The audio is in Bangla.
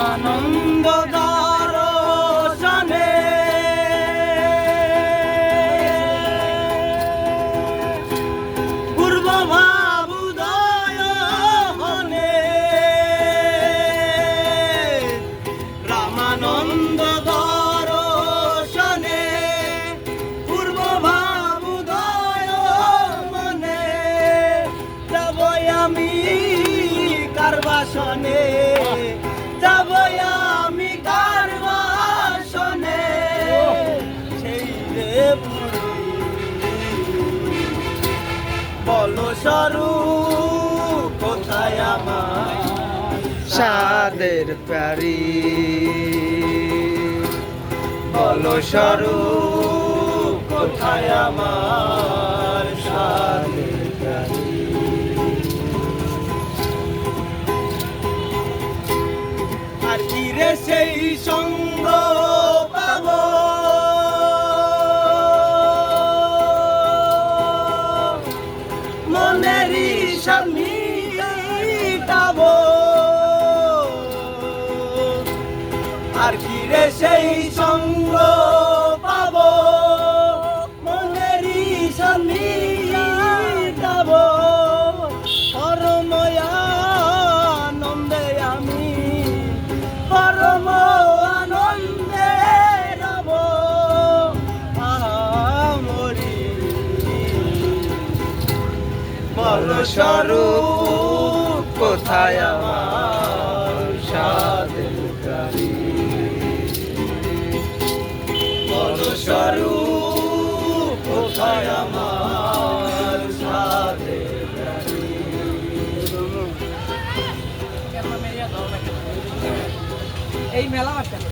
প্রেমানন্দ দরশনে। পূর্ব ভাবুদয় হনে রামানন্দ দরশনে। পূর্ব ভাবুদয় মনে যাব আমি কারবাসনে। সরু কোথায় আমার? সাদের প্যারি। বলো সরু কোথায় আমার? সাদের গাড়ি আর রে সেই সঙ্গ? মনেরই স্বামী মিটাবো। আর কি রে সেই সঙ্গ বল স্বরূপ কোথায় আমার সাদের বল স্বরূপ কোথায় আমার সাদের এই মেলা মাঠটা